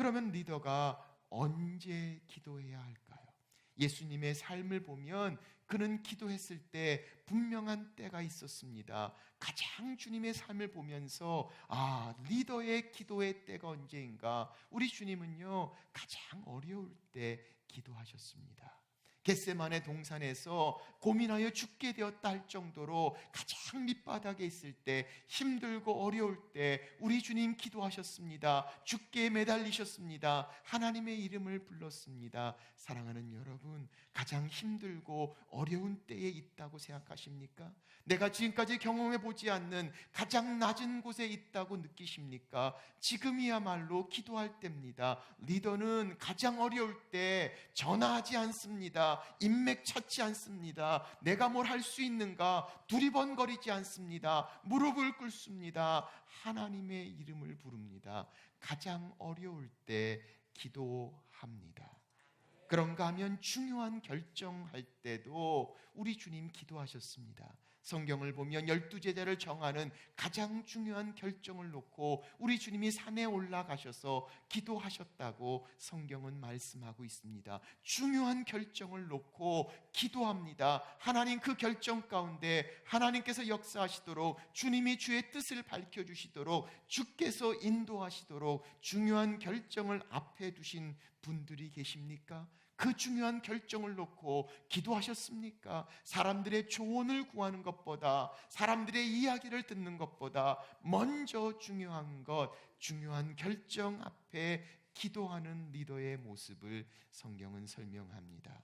그러면 리더가 언제 기도해야 할까요? 예수님의 삶을 보면 그는 기도했을 때 분명한 때가 있었습니다. 가장 주님의 삶을 보면서 아, 리더의 기도의 때가 언제인가? 우리 주님은요, 가장 어려울 때 기도하셨습니다. 겟세만의 동산에서 고민하여 죽게 되었다 할 정도로 가장 밑바닥에 있을 때 힘들고 어려울 때 우리 주님 기도하셨습니다. 죽게 매달리셨습니다. 하나님의 이름을 불렀습니다. 사랑하는 여러분, 가장 힘들고 어려운 때에 있다고 생각하십니까? 내가 지금까지 경험해 보지 않는 가장 낮은 곳에 있다고 느끼십니까? 지금이야말로 기도할 때입니다. 리더는 가장 어려울 때 전화하지 않습니다. 인맥 찾지 않습니다. 내가 뭘 할 수 있는가 두리번거리지 않습니다. 무릎을 꿇습니다. 하나님의 이름을 부릅니다. 가장 어려울 때 기도합니다. 그런가 하면 중요한 결정할 때도 우리 주님 기도하셨습니다. 성경을 보면 열두 제자를 정하는 가장 중요한 결정을 놓고 우리 주님이 산에 올라가셔서 기도하셨다고 성경은 말씀하고 있습니다. 중요한 결정을 놓고 기도합니다. 하나님 그 결정 가운데 하나님께서 역사하시도록 주님이 주의 뜻을 밝혀 주시도록 주께서 인도하시도록 중요한 결정을 앞에 두신 분들이 계십니까? 그 중요한 결정을 놓고 기도하셨습니까? 사람들의 조언을 구하는 것보다 사람들의 이야기를 듣는 것보다 먼저 중요한 것, 중요한 결정 앞에 기도하는 리더의 모습을 성경은 설명합니다.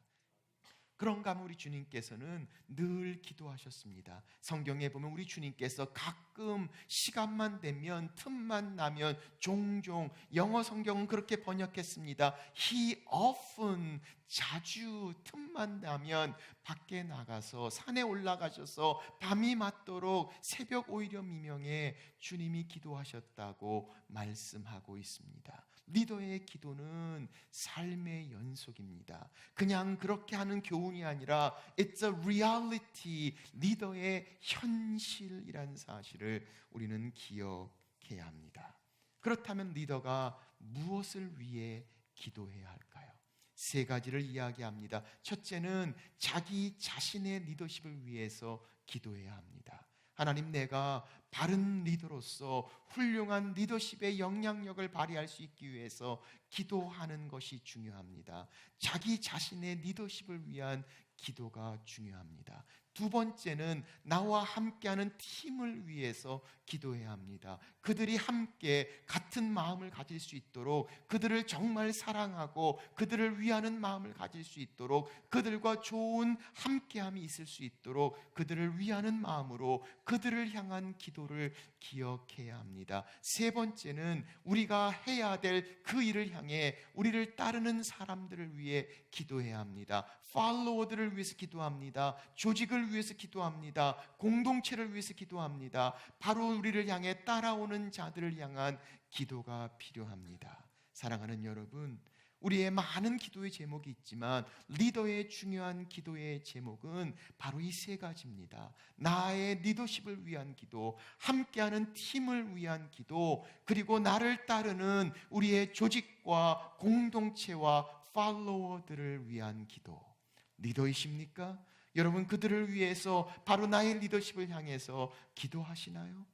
그런가 하면 우리 주님께서는 늘 기도하셨습니다. 성경에 보면 우리 주님께서 가끔 시간만 되면 틈만 나면 종종 영어 성경은 그렇게 번역했습니다. He often 자주 틈만 나면 밖에 나가서 산에 올라가셔서 밤이 맞도록 새벽 오히려 미명에 주님이 기도하셨다고 말씀하고 있습니다. 리더의 기도는 삶의 연속입니다. 그냥 그렇게 하는 교훈이 아니라 it's a reality. 리더의 현실이란 사실을 우리는 기억해야 합니다. 그렇다면 리더가 무엇을 위해 기도해야 할까요? 세 가지를 이야기합니다. 첫째는 자기 자신의 리더십을 위해서 기도해야 합니다. 하나님 내가 바른 리더로서 훌륭한 리더십의 영향력을 발휘할 수 있기 위해서 기도하는 것이 중요합니다. 자기 자신의 리더십을 위한 기도가 중요합니다. 두 번째는 나와 함께하는 팀을 위해서 기도해야 합니다. 그들이 함께 같은 마음을 가질 수 있도록 그들을 정말 사랑하고 그들을 위하는 마음을 가질 수 있도록 그들과 좋은 함께함이 있을 수 있도록 그들을 위하는 마음으로 그들을 향한 기도를 기억해야 합니다. 세 번째는 우리가 해야 될 그 일을 향해 우리를 따르는 사람들을 위해 기도해야 합니다. 팔로워들을 위해서 기도합니다. 조직을 위해서 기도합니다. 공동체를 위해서 기도합니다. 바로 우리를 향해 따라오는 자들을 향한 기도가 필요합니다. 사랑하는 여러분, 우리의 많은 기도의 제목이 있지만 리더의 중요한 기도의 제목은 바로 이 세 가지입니다. 나의 리더십을 위한 기도, 함께하는 팀을 위한 기도, 그리고 나를 따르는 우리의 조직과 공동체와 팔로워들을 위한 기도. 리더이십니까? 여러분 그들을 위해서 바로 나의 리더십을 향해서 기도하시나요?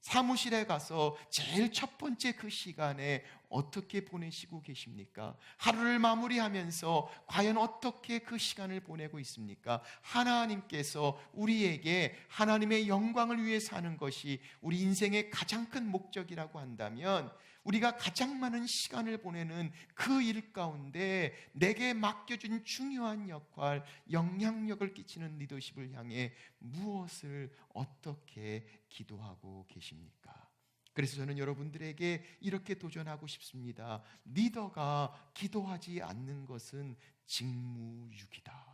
사무실에 가서 제일 첫 번째 그 시간에 어떻게 보내시고 계십니까? 하루를 마무리하면서 과연 어떻게 그 시간을 보내고 있습니까? 하나님께서 우리에게 하나님의 영광을 위해 사는 것이 우리 인생의 가장 큰 목적이라고 한다면 우리가 가장 많은 시간을 보내는 그 일 가운데 내게 맡겨준 중요한 역할, 영향력을 끼치는 리더십을 향해 무엇을 어떻게 기도하고 계십니까? 그래서 저는 여러분들에게 이렇게 도전하고 싶습니다. 리더가 기도하지 않는 것은 직무유기다.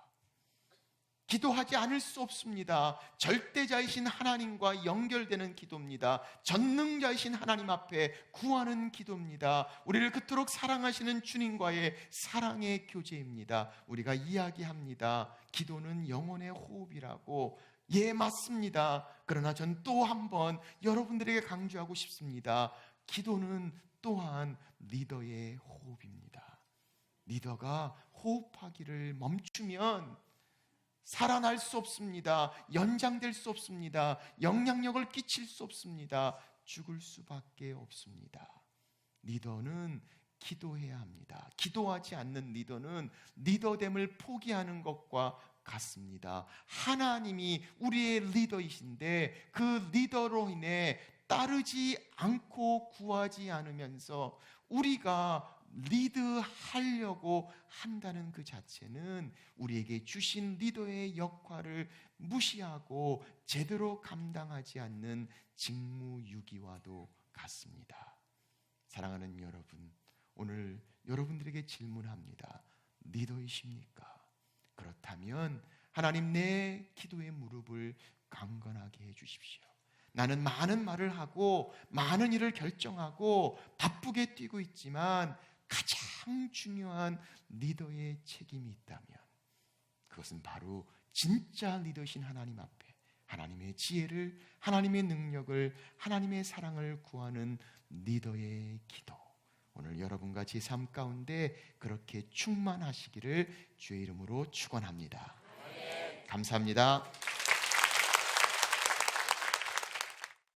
기도하지 않을 수 없습니다. 절대자이신 하나님과 연결되는 기도입니다. 전능자이신 하나님 앞에 구하는 기도입니다. 우리를 그토록 사랑하시는 주님과의 사랑의 교제입니다. 우리가 이야기합니다. 기도는 영혼의 호흡이라고. 예, 맞습니다. 그러나 전 또 한 번 여러분들에게 강조하고 싶습니다. 기도는 또한 리더의 호흡입니다. 리더가 호흡하기를 멈추면 살아날 수 없습니다. 연장될 수 없습니다. 영향력을 끼칠 수 없습니다. 죽을 수밖에 없습니다. 리더는 기도해야 합니다. 기도하지 않는 리더는 리더됨을 포기하는 것과 같습니다. 하나님이 우리의 리더이신데 그 리더로 인해 따르지 않고 구하지 않으면서 우리가 리드하려고 한다는 그 자체는 우리에게 주신 리더의 역할을 무시하고 제대로 감당하지 않는 직무유기와도 같습니다. 사랑하는 여러분, 오늘 여러분들에게 질문합니다. 리더이십니까? 그렇다면 하나님 내 기도의 무릎을 강건하게 해 주십시오. 나는 많은 말을 하고 많은 일을 결정하고 바쁘게 뛰고 있지만 가장 중요한 리더의 책임이 있다면 그것은 바로 진짜 리더신 하나님 앞에 하나님의 지혜를 하나님의 능력을 하나님의 사랑을 구하는 리더의 기도 오늘 여러분과 제 삶 가운데 그렇게 충만하시기를 주의 이름으로 축원합니다. 감사합니다.